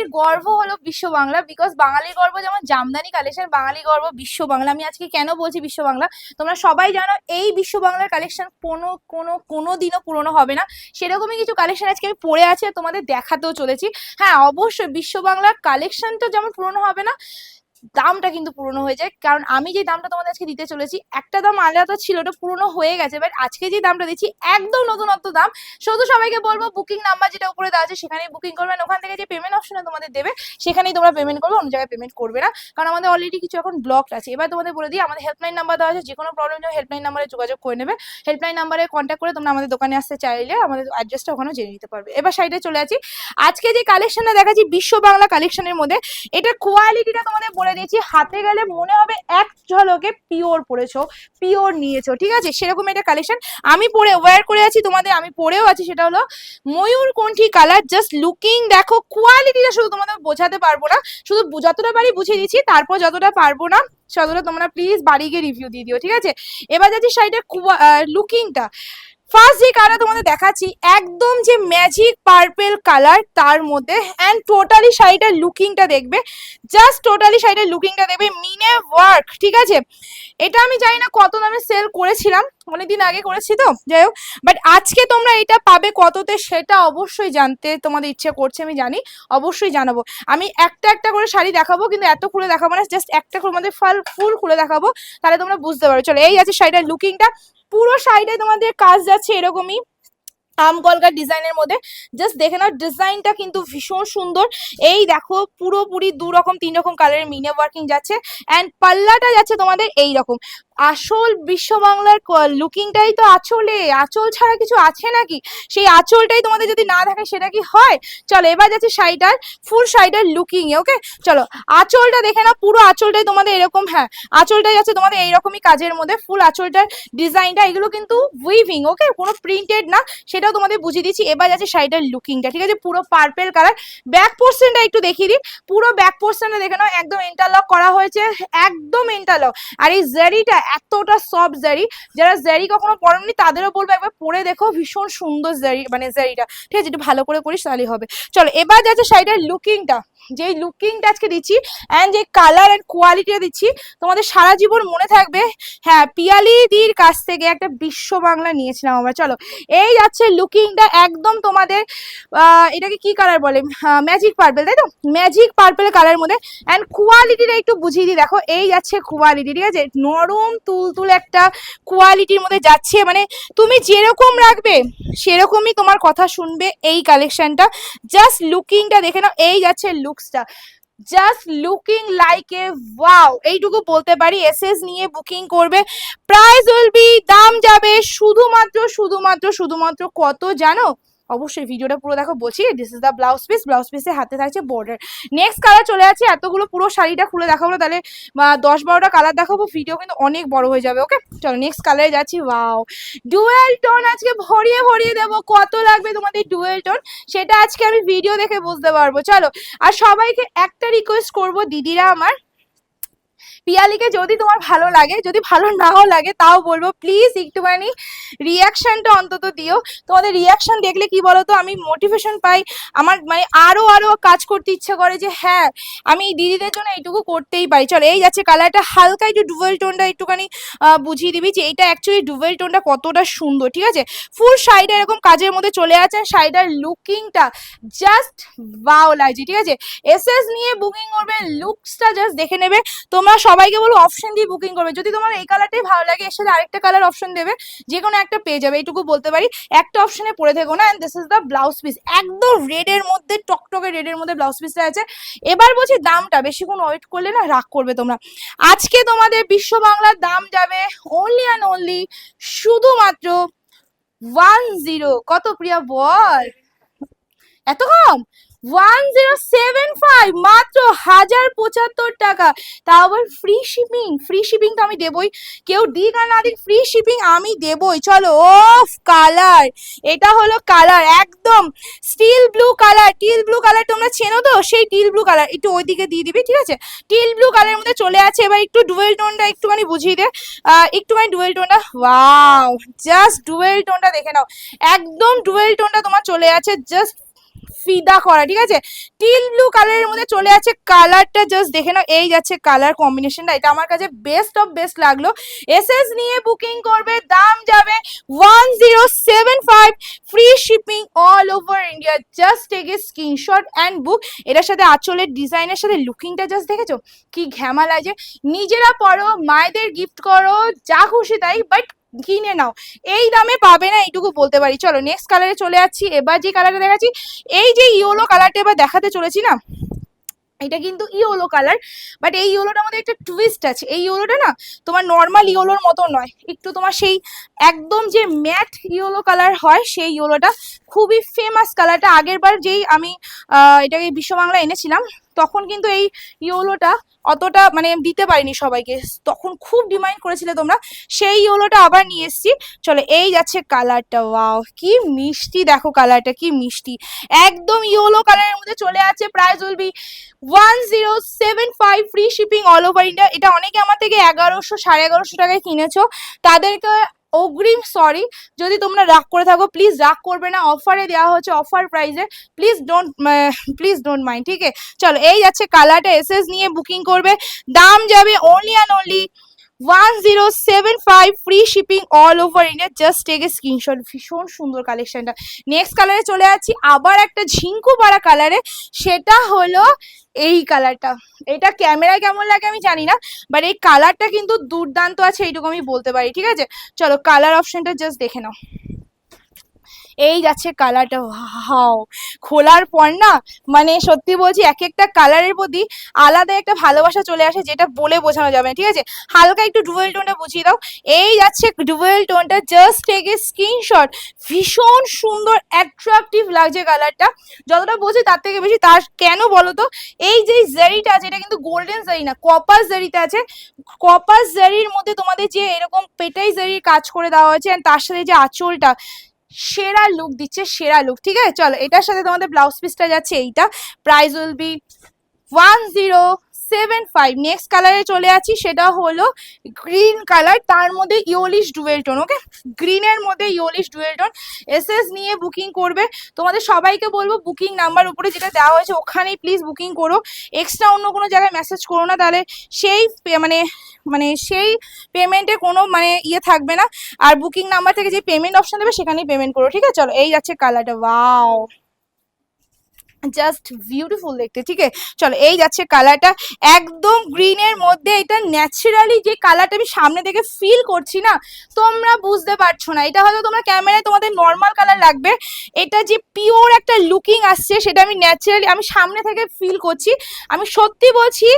বাঙালির গর্ব হলো বিশ্ব বাংলা বিকজ বাঙালির গর্ব যেমন জামদানি, কালেকশন বাঙালি গর্ব বিশ্ব বাংলা। আমি আজকে কেন বলছি বিশ্ব বাংলা? তোমরা সবাই জানো এই বিশ্ব বাংলার কালেকশন কোনো কোনো কোনো দিনও পুরনো হবে না। সেরকমই কিছু কালেকশন আজকে আমি পড়ে আছি তোমাদের দেখাতেও চলেছি। হ্যাঁ অবশ্যই বিশ্ব বাংলার কালেকশনটা যেমন পুরনো হবে না দামটা কিন্তু পুরনো হয়ে যায়। কারণ আমি যে দামটা তোমাদের আজকে দিতে চলেছি, একটা দাম আলাদা ছিল ওটা পুরনো হয়ে গেছে। বাট আজকে যে দামটা দিচ্ছি, একদম নতুনত্ব দাম। শুধু সবাইকে বলব বুকিং নাম্বার যেটা উপরে দেওয়া আছে, সেখানেই বুকিং করবেন ওখান থেকে যে পেমেন্ট অপশনে তোমাদের দেবে, সেখানেই তোমরা পেমেন্ট করবে, অন্য জায়গায় পেমেন্ট করবে না। কারণ আমাদের অলরেডি কিছু এখন ব্লক আছে। এবার তোমাদের বলে দিই, আমাদের হেল্পলাইন নাম্বার দেওয়া আছে যে কোনো প্রবলেম হলে হেল্পলাইন নাম্বারে যোগাযোগ করে নেবে। হেল্পলাইন নাম্বারে কন্ট্যাক্ট করে তোমরা আমাদের দোকানে আসতে চাইলে আমাদের অ্যাড্রেসটা ওখানেও জেনে নিতে পারবে। এবার সাইডে চলে আছি আজকে যে কালেকশনটা দেখাচ্ছি বিশ্ব বাংলা কালেকশনের মধ্যে, এটা কোয়ালিটিটা তোমাদের বলে দিয়েছি। হাতে গেলে মনে হবে এক ঝলকে পিওর পরেছো, পিওর নিয়েছো, ঠিক আছে? সেরকম এটা কালেকশন আমি পরে ওয়্যার করে আছি, তোমাদের আমি পরেও আছি, সেটা হলো ময়ূর কোনটি কালার জাস্ট লুকিং দেখো কোয়ালিটিটা শুধু তোমাদের বোঝাতে পারব না। শুধু যতটা পারি বুঝিয়ে দিচ্ছি, তারপর যতটা পারব না, ততটা তোমরা প্লিজ বাড়ি গিয়ে রিভিউ দিয়ে দিও, ঠিক আছে? এবার যাচ্ছি শাড়িটার লুকিংটা ফার্স্ট যে কালার তোমাদের দেখাচ্ছি, একদম যে ম্যাজিক পার্পেল কালার তার মধ্যে অ্যান্ড টোটালি শাড়িটার লুকিংটা দেখবে জাস্ট টোটালি শাড়িটার লুকিংটা দেখবে মিনে ওয়ার্ক ঠিক আছে? এটা আমি জানি না কত দামে সেল করেছিলাম, অনেকদিন আগে করেছি তো, যাই হোক বাট আজকে তোমরা এটা পাবে কততে সেটা অবশ্যই জানতে তোমাদের ইচ্ছে করছে, আমি জানি, অবশ্যই জানাব। আমি একটা একটা করে শাড়ি দেখাবো, কিন্তু এত খুলে দেখাবো না জাস্ট একটা করে মধ্যে ফাল ফুল খুলে দেখাবো, তাহলে তোমরা বুঝতে পারো চলো, এই আছে শাড়িটার লুকিংটা পুরো শাড়িটায় তোমাদের কাজ যাচ্ছে এরকমই। আম কলকার ডিজাইনের মধ্যে। জাস্ট দেখে নাও, ডিজাইনটা কিন্তু ভীষণ সুন্দর। এই দেখো, পুরোপুরি দু রকম তিন রকম কালারের মিনে ওয়ার্কিং যাচ্ছে। অ্যান্ড পাল্লাটা যাচ্ছে তোমাদের এই রকম আসল বিশ্ব বাংলার লুকিংটাই তো আঁচলে, আঁচল ছাড়া কিছু আছে নাকি? সেই আঁচলটাই তোমাদের যদি না দেখে সেটা কি হয়? চলো, এবার যাচ্ছে শাড়িটার ফুল শাড়িটার লুকিং এ ওকে চলো, আঁচলটা দেখে নাও, পুরো আঁচলটাই তোমাদের এরকম হ্যাঁ আঁচলটাই যাচ্ছে তোমাদের এইরকমই কাজের মধ্যে ফুল আঁচলটার ডিজাইনটা এগুলো কিন্তু উইভিং ওকে কোনো প্রিন্টেড না, সেটাও তোমাদের বুঝিয়ে দিচ্ছি। এবার যাচ্ছে শাড়িটার লুকিংটা ঠিক আছে? পুরো পার্পেল কালার ব্যাক পোর্শনটা একটু দেখিয়ে দিই। পুরো ব্যাক পোর্শনটা দেখে নাও, একদম ইন্টারলক করা হয়েছে, একদম ইন্টারলক আর এই জারিটা এতটা সফট জারি যারা জারি কখনো পরেননি তাদেরও বলব একবার পরে দেখো, ভীষণ সুন্দর জারি মানে জারিটা ঠিক আছে একটু ভালো করে করিস তাহলেই হবে। চলো, এবার যাচ্ছে শাড়িটার লুকিংটা যেই লুকিংটা আজকে দিচ্ছি অ্যান্ড যে কালার অ্যান্ড কোয়ালিটিটা দিচ্ছি, তোমাদের সারা জীবন মনে থাকবে হ্যাঁ পিয়ালি দির কাছ থেকে একটা বিশ্ব বাংলা নিয়েছিলাম আমরা। চলো, এই যাচ্ছে লুকিংটা একদম তোমাদের এটাকে কি কালার বলে? ম্যাজিক পার্পেল তাই তো? ম্যাজিক পার্পেল কালার মধ্যে। অ্যান্ড কোয়ালিটিটা একটু বুঝিয়ে দিই, দেখো, এই যাচ্ছে কোয়ালিটি ঠিক আছে? নরম তুলতুল একটা কোয়ালিটির মধ্যে যাচ্ছে। মানে তুমি যেরকম রাখবে, সেরকমই তোমার কথা শুনবে এই কালেকশনটা জাস্ট লুকিংটা দেখে নাও, এই যাচ্ছে লুকসটা just looking like a wow এইটুকু বলতে পারি। এসএস নিয়ে বুকিং করবে। প্রাইস উইল বি দাম যাবে শুধুমাত্র শুধুমাত্র শুধুমাত্র কত জানো? অবশ্যই ভিডিওটা পুরো দেখো, বলছি this is the blouse piece blouse পিসের হাতে থাকছে বর্ডার নেক্সট কালার চলে আছে এতগুলো পুরো শাড়িটা খুলে দেখাবো, তাহলে দশ বারোটা কালার দেখাবো ভিডিও কিন্তু অনেক বড় হয়ে যাবে ওকে চলো নেক্সট কালারে যাচ্ছি ওয়াও ডুয়েল টোন আজকে ভরিয়ে ভরিয়ে দেবো, কত লাগবে তোমাদের ডুয়েল টোন সেটা আজকে আমি ভিডিও দেখে বুঝতে পারব, চলো। আর সবাইকে একটা রিকোয়েস্ট করব, দিদিরা আমার পিয়ালিকে যদি তোমার ভালো লাগে, যদি ভালো নাও লাগে, তাও বলব প্লিজ একটুখানি রিয়াকশনটা অন্তত দিও। তোমাদের রিয়াকশন দেখলে কি বলো তো আমি মোটিভেশন পাই। আমার মানে আরও আরও কাজ করতে ইচ্ছে করে যে হ্যাঁ আমি দিদিদের জন্য এইটুকু করতেই পারি। চলো, এই যাচ্ছে কালারটা, হালকা একটু ডুয়েল টোনটা একটুখানি বুঝিয়ে দিবি যে এটা অ্যাকচুয়ালি ডুয়েল টোনটা কতটা সুন্দর, ঠিক আছে? ফুল শাড়িটা এরকম কাজের মধ্যে চলে আছে শাড়িটার লুকিংটা জাস্ট বাও লাগছে, ঠিক আছে? এসএস নিয়ে বুকিং করবে লুকসটা জাস্ট দেখে নেবে। তোমরা সবাইকে বলো অপশন দিয়ে বুকিং করবে। যদি তোমার এই কালারটাই ভালো লাগে, এর সাথে আরেকটা কালার অপশন দেবে যে কোনো একটা পেয়ে যাবে এইটুকু বলতে পারি। একটা অপশনে পড়ে থেকো না and this is the blouse piece একদম রেডের মধ্যে, টকটকে রেডের মধ্যে ব্লাউজ পিসটা আছে। এবার বলছি দামটা বেশিক্ষণ ওয়েট করলে না রাগ করবে তোমরা। আজকে তোমাদের বিশ্ব বাংলার দাম যাবে অনলি অ্যান্ড অনলি শুধুমাত্র ওয়ান জিরো কত প্রিয়া বল? এত কম? ওয়ান জিরো সেভেন ফাইভ মাত্র হাজার পঁচাত্তর টাকা। তাও আবার ফ্রি শিপিং ফ্রি শিপিং তো আমি দেবই। কেউ দিক আর না দিক ফ্রি শিপিং আমি দেবই। চলো ওফ কালার এটা হলো কালার একদম steel blue colour teal blue colour তোমরা চেনো তো? সেই টিল ব্লু কালার একটু ওইদিকে দিয়ে দিবি, ঠিক আছে? টিল ব্লু কালারের মধ্যে চলে আছে, এবার একটু ডুয়েল টোনটা একটুখানি বুঝিয়ে দে। একটুখানি ডুয়েল টোনটা ওয়াও জাস্ট ডুয়েল টোনটা দেখে নাও। একদম ডুয়েল টোনটা তোমার চলে আছে জাস্ট ফিদা করা, ঠিক আছে? টিল ব্লু কালারের মধ্যে চলে আছে কালারটা জাস্ট দেখে নাও, এই যাচ্ছে কালার কম্বিনেশনটা এটা আমার কাছে বেস্ট অফ বেস্ট লাগল। এসএস নিয়ে বুকিং করবে, দাম যাবে one zero seven five free shipping all over India just take a screenshot and book এটার সাথে আঁচলের ডিজাইনের সাথে লুকিংটা জাস্ট দেখেছ? কি ঘ্যামা লাগে নিজেরা পড়ো মায়েদের গিফট করো, যা খুশি তাই বাট কিনে নাও। এই দামে পাবে না, এইটুকু বলতে পারি। চলো নেক্সট কালারে চলে যাচ্ছি। এবার যে কালারটা দেখাচ্ছি, এই যে ইয়েলো কালারটা এবার দেখাতে চলেছি না? এটা কিন্তু ইয়েলো কালার বাট এই ইয়েলোটার মধ্যে একটা টুইস্ট আছে। এই ইয়েলোটা না, তোমার নর্মাল ইয়েলোর মতো নয়। একটু তোমার সেই একদম যে ম্যাট ইয়েলো কালার হয়, সেই ইয়েলোটা খুবই ফেমাস কালারটা আগের বার যেই আমি এটাকে বিশ্ব বাংলা এনেছিলাম তখন কিন্তু এই ইয়োলোটা অতটা মানে দিতে পারিনি সবাইকে। তখন খুব ডিমান্ড করেছিলে তোমরা। সেই ইয়োলোটা আবার নিয়ে এসেছি। চলো, এই যাচ্ছে কালারটা। ওয়াও, কি মিষ্টি। দেখো কালারটা, কি মিষ্টি। একদম ইয়োলো কালারের মধ্যে চলে আছে। Price will be one zero seven five free shipping all over India. এটা অনেকে আমার থেকে এগারোশো, সাড়ে এগারোশো টাকায় কিনেছো। তাদেরকে অগ্রিম সরি যদি তোমরা রাগ করে থাকো প্লিজ রাগ করবে না। অফারে দেওয়া হচ্ছে অফার প্রাইসে please don't please don't mind ঠিক আছে? চলো, এই যাচ্ছে কালারটা এসএস নিয়ে বুকিং করবে। দাম যাবে only and only one zero seven five free shipping all over India just take a screenshot ভীষণ সুন্দর কালেকশনটা নেক্সট কালারে চলে যাচ্ছি। আবার একটা ঝিঙ্কু পাড়া কালারে সেটা হলো এই কালারটা এটা ক্যামেরায় কেমন লাগে আমি জানি না বাট এই কালারটা কিন্তু দুর্দান্ত আছে, এইটুকু আমি বলতে পারি। ঠিক আছে? চলো কালার অপশনটা জাস্ট দেখে নাও। এই যাচ্ছে কালারটা হাও খোলার পর না মানে সত্যি বলছি এক একটা কালারের প্রতি আলাদা একটা ভালোবাসা চলে আসে, যেটা বলে বোঝানো যাবে ঠিক আছে? হালকা একটু ডুয়েল টোনটা বুঝিয়ে দাও। এই যাচ্ছে ডুয়েল টোনটা জাস্ট টেক স্ক্রিনশট ভীষণ সুন্দর অ্যাট্রাকটিভ লাগছে কালারটা যতটা বলছি তার থেকে বেশি, তার কেন বলো তো? এই যে জারিটা আছে, এটা কিন্তু গোল্ডেন জারি না কপার জারিতে আছে। কপার জারির মধ্যে তোমাদের যে এরকম পেটাই জারির কাজ করে দেওয়া হয়েছে তার সাথে যে আঁচলটা সেরা লুক দিচ্ছে, সেরা লুক ঠিক আছে? চলো, এটার সাথে তোমাদের ব্লাউজ পিসটা যাচ্ছে, এইটা। Price will be one zero seven five. Next কালারে চলে আছি সেটা হলো গ্রিন কালার তার মধ্যে ইয়োলিশ ডুয়েল টোন ওকে গ্রিনের মধ্যে ইয়োলিশ ডুয়েল টোন এসএস নিয়ে বুকিং করবে। তোমাদের সবাইকে বলব বুকিং নাম্বার উপরে যেটা দেওয়া হয়েছে, ওখানেই প্লিজ বুকিং করো। এক্সট্রা অন্য কোনো জায়গায় মেসেজ করো না, তাহলে সেই মানে মানে সেই পেমেন্টে কোনো মানে ইয়ে থাকবে না। আর বুকিং নাম্বার থেকে যে পেমেন্ট অপশন দেবে, সেখানেই পেমেন্ট করো, ঠিক আছে? চলো, এই যাচ্ছে কালারটা ওয়াও জাস্ট বিউটিফুল দেখতে, ঠিক আছে? চলো, এই যাচ্ছে কালারটা একদম গ্রিনের মধ্যে এটা ন্যাচারালি যে কালারটা আমি সামনে থেকে ফিল করছি না, তোমরা বুঝতে পারছ না। এটা হয়তো তোমরা ক্যামেরায় তোমাদের নর্মাল কালার লাগবে। এটা যে পিওর একটা লুকিং আসছে, সেটা আমি ন্যাচারালি আমি সামনে থেকে ফিল করছি। আমি সত্যি বলছি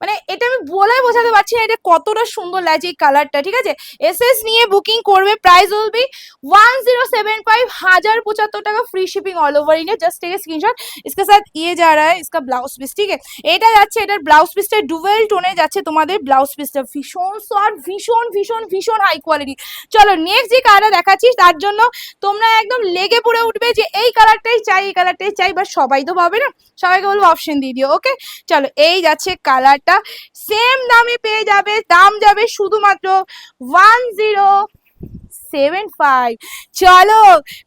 মানে এটা আমি বলে বোঝাতে পারছি না এটা কতটা সুন্দর লাগছে এই কালারটা ঠিক আছে এসএস নিয়ে বুকিং করবে price will be one zero seven five হাজার পঁচাত্তর টাকা free shipping all over India just take screenshot इसके साथ ये जा रहा है इसका ब्लाउज পিস ঠিক আছে এটা যাচ্ছে এটার ব্লাউজ পিসটা ডুয়েল টোনে যাচ্ছে তোমাদের ব্লাউজ পিসটা ভীষণ সফট ভীষণ ভীষণ ভীষণ হাই কোয়ালিটি চলো নেক্সট যে কালারটা দেখাচ্ছি তার জন্য তোমরা একদম লেগে পড়ে উঠবে যে এই কালারটাই চাই এই কালারটাই চাই বাট সবাই তো পাবে না সবাইকে বলবো অপশন দিয়ে দিও ওকে চলো এই যাচ্ছে কালারটা সেম দামে পেয়ে যাবে দাম যাবে শুধুমাত্র ওয়ান জিরো সেভেন ফাইভ চলো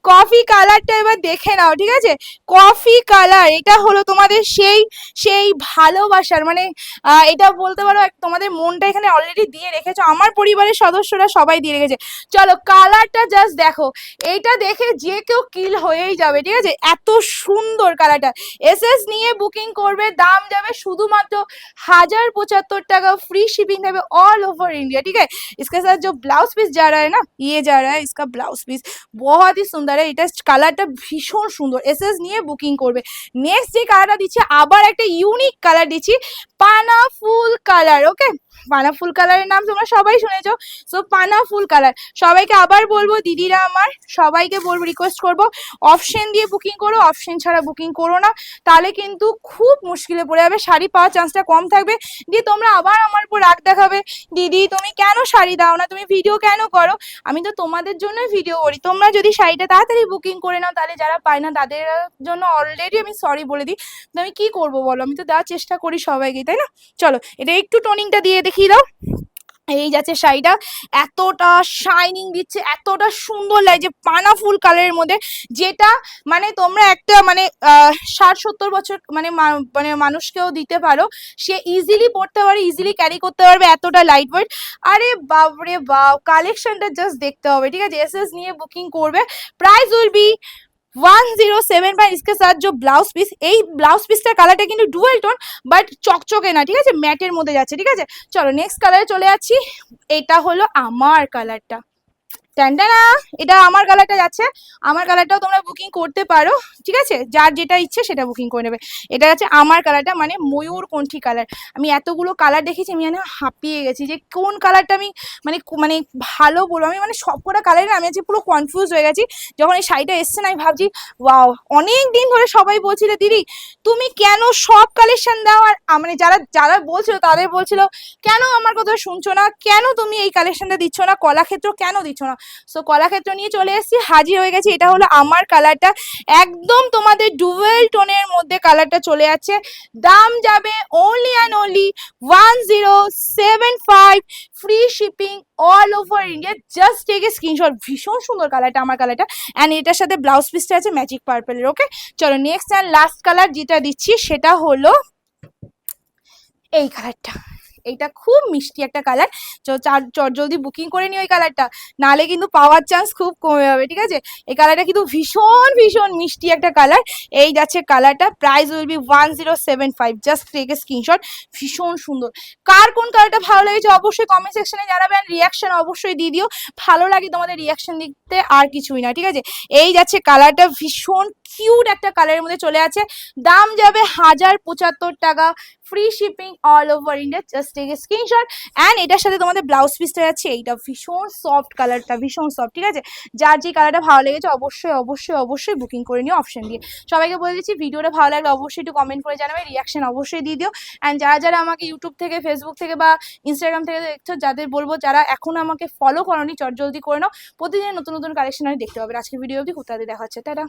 কফি কালারটা এবার দেখে নাও ঠিক আছে কফি কালার এটা হলো তোমাদের সেই সেই ভালোবাসার মানে আহ, এটা বলতে পারো এক- তোমাদের মনটা এখানে অলরেডি দিয়ে রেখেছো আমার পরিবারের সদস্যরা সবাই দিয়ে রেখেছে চলো কালারটা জাস্ট দেখো এইটা দেখে যে কেউ কিল হয়েই যাবে ঠিক আছে এত সুন্দর কালারটা এসএস নিয়ে বুকিং করবে দাম যাবে শুধুমাত্র हजार पचहत्तर टाका फ्री शिपिंग है ऑल ओवर इंडिया ठीक है इसके साथ जो ब्लाउज पीस जा रहा है ना ये जा रहा है इसका ब्लाउज पीस बहुत ही সুন্দর এটা কালারটা ভীষণ সুন্দর এসএস নিয়ে বুকিং করবে নেক্সট যে কালারটা দিচ্ছে আবার একটা ইউনিক কালার দিচ্ছি পানা ফুল কালার ওকে পানা ফুল কালারের নাম তোমরা সবাই শুনেছো সো পানা ফুল কালার সবাইকে আবার বলবো দিদিরা আমার সবাইকে বলবো রিকোয়েস্ট করবো অপশন দিয়ে বুকিং করো অপশন ছাড়া বুকিং করো না তাহলে কিন্তু খুব মুশকিলে পড়ে যাবে শাড়ি পাওয়ার চান্সটা কম থাকবে দিয়ে তোমরা আবার আমার উপর রাগ দেখাবে দিদি তুমি কেন শাড়ি দাও না তুমি ভিডিও কেন করো আমি তো তোমাদের জন্য ভিডিও করি। তোমরা যদি শাড়িটা তাড়াতাড়ি বুকিং করে নাও, তাহলে যারা পায় না, তাদের জন্য অলরেডি আমি সরি বলে দিই। আমি কি করব বলো? আমি তো দেওয়ার চেষ্টা করি সবাইকে, তাই না? চলো, এটা একটু টোনিংটা দিয়ে দেখিয়ে দাও। এই যাচ্ছে শাড়িটা, এতটা শাইনিং দিচ্ছে, এতটা সুন্দর লাগছে পানা ফুল কালারের মধ্যে, যেটা মানে তোমরা একটা মানে ষাট সত্তর বছর মানে মানে মানুষকেও দিতে পারো। সে ইজিলি পড়তে পারে ইজিলি ক্যারি করতে পারবে, এতটা লাইট ওয়েট আরে বাপরে বাপ কালেকশনটা জাস্ট দেখতে হবে, ঠিক আছে? এস এস নিয়ে বুকিং করবে। Price will be one zero seven by इसके साथ जो ব্লাউজ পিস এই ব্লাউজ পিসটার কালারটা কিন্তু ডুয়েল টোন বাট চকচকে না ঠিক আছে ম্যাটের মধ্যে যাচ্ছে ঠিক আছে চলো নেক্সট কালারে চলে যাচ্ছি এটা হলো আমার কালারটা টানটানা এটা আমার কালারটা যাচ্ছে। আমার কালারটাও তোমরা বুকিং করতে পারো, ঠিক আছে? যার যেটা ইচ্ছে সেটা বুকিং করে নেবে। এটা যাচ্ছে আমার কালারটা মানে ময়ূর কণ্ঠী কালার আমি এতগুলো কালার দেখেছি, আমি মানে হাঁপিয়ে গেছি যে কোন কালারটা আমি মানে মানে ভালো বলব। আমি মানে সবকটা কালারে আমি আজকে পুরো কনফিউজ হয়ে গেছি। যখন এই শাড়িটা এসছে না, আমি ভাবছি ওয়াও অনেক দিন ধরে সবাই বলছিল, দিদি, তুমি কেন সব কালেকশন দাও? আর মানে যারা যারা বলছিল, তাদের বলছিল, কেন আমার কথা শুনছো না? কেন তুমি এই কালেকশনটা দিচ্ছ না? কলাক্ষেত্র কেন দিচ্ছ না? সো কলাক্ষেত্র নিয়ে চলে এসেছি, হাজির হয়ে গেছি। এটা হলো আমার কালারটা একদম তোমাদের ডুয়েল টোনের মধ্যে কালারটা চলে যাচ্ছে। দাম যাবে only and only one zero seven five free shipping all over India just take a screenshot ভীষণ সুন্দর কালারটা আমার কালারটা অ্যান্ড এটার সাথে ব্লাউজ পিসটা আছে ম্যাজিক পার্পেলের ওকে চলো নেক্সট অ্যান্ড লাস্ট কালার যেটা দিচ্ছি, সেটা হলো এই কালারটা এইটা খুব মিষ্টি একটা কালার চট, জলদি বুকিং করে নিও এই কালারটা নালে কিন্তু পাওয়ার চান্স খুব কমে যাবে ঠিক আছে? এই কালারটা কিন্তু ভীষণ ভীষণ মিষ্টি একটা কালার এই যাচ্ছে কালারটা price will be one zero seven five just take a screenshot ভীষণ সুন্দর। কার কোন কালারটা ভালো লেগেছে অবশ্যই কমেন্ট সেকশনে জানাবেন রিয়াকশন অবশ্যই দিয়ে দিও। ভালো লাগে তোমাদের রিয়াকশন দিতে আর কিছুই না, ঠিক আছে? এই যাচ্ছে কালারটা ভীষণ কিউট একটা কালারের মধ্যে চলে আছে। দাম যাবে হাজার পঁচাত্তর টাকা। Free shipping all over India just take screenshot and এটার সাথে তোমাদের ব্লাউজ পিসটা যাচ্ছে এইটা ভীষণ সফট কালারটা ভীষণ সফট ঠিক আছে? যার যে কালারটা ভালো লেগেছে, অবশ্যই অবশ্যই অবশ্যই বুকিং করে নিও অপশন দিয়ে। সবাইকে বলে দিচ্ছি, ভিডিওটা ভালো লাগলে অবশ্যই একটু কমেন্ট করে জানাবে রিয়াকশন অবশ্যই দিয়ে দিও। অ্যান্ড যারা যারা আমাকে ইউটিউব থেকে ফেসবুক থেকে বা ইনস্টাগ্রাম থেকে দেখছ, যাদের বলব যারা এখনও আমাকে ফলো করনি চট জলদি করে নাও। প্রতিদিন নতুন নতুন কালেকশন আমি দেখতে পাবে। আজকে ভিডিও অবধি কোথাও দেখা হচ্ছে? তারা